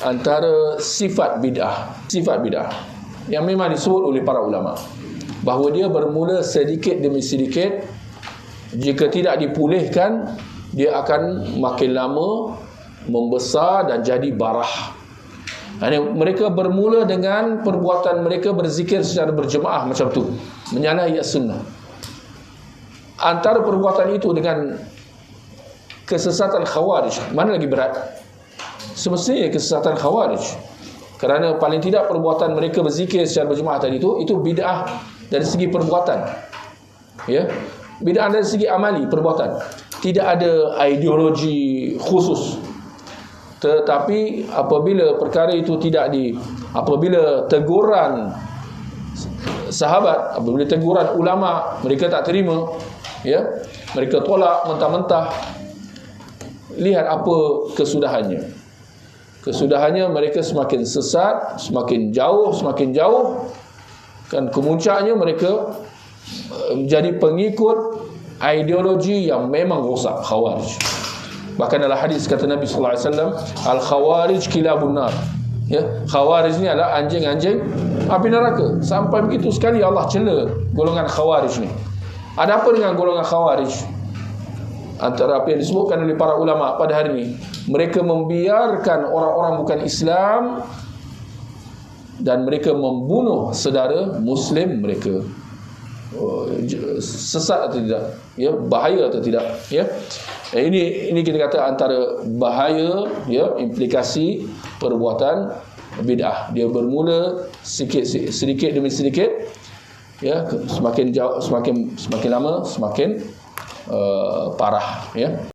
antara sifat bid'ah sifat bid'ah yang memang disebut oleh para ulama bahawa dia bermula sedikit demi sedikit jika tidak dipulihkan dia akan makin lama membesar dan jadi barah. Ini mereka bermula dengan perbuatan mereka berzikir secara berjemaah macam tu menyalahi as-sunnah. Antara perbuatan itu dengan kesesatan khawarij. Mana lagi berat semestinya kesesatan khawarij. Kerana paling tidak perbuatan mereka berzikir secara berjemaah tadi itu itu bid'ah dari segi perbuatan. Ya? Bid'ah dari segi amali perbuatan. Tidak ada ideologi khusus. Tetapi apabila perkara itu tidak di apabila teguran sahabat apabila teguran ulama mereka tak terima ya? Mereka tolak mentah-mentah. Lihat apa kesudahannya kesudahannya mereka semakin sesat, semakin jauh, semakin jauh. Kan kemuncaknya mereka eh, menjadi pengikut ideologi yang memang rosak khawarij. Bahkan dalam hadis kata Nabi sallallahu alaihi wasallam al khawarij kilabun nar. Ya khawarij ni adalah anjing-anjing api neraka. Sampai begitu sekali Allah cela golongan khawarij ni. Ada apa dengan golongan khawarij antara apa yang disebutkan oleh para ulama pada hari ini. Mereka membiarkan orang-orang bukan Islam dan mereka membunuh saudara muslim mereka. Oh, sesat atau tidak? Ya bahaya atau tidak? Ya. Eh, ini ini kita kata antara bahaya ya implikasi perbuatan bid'ah. Dia bermula sedikit sedikit demi sedikit ya semakin jauh semakin semakin lama semakin uh, parah ya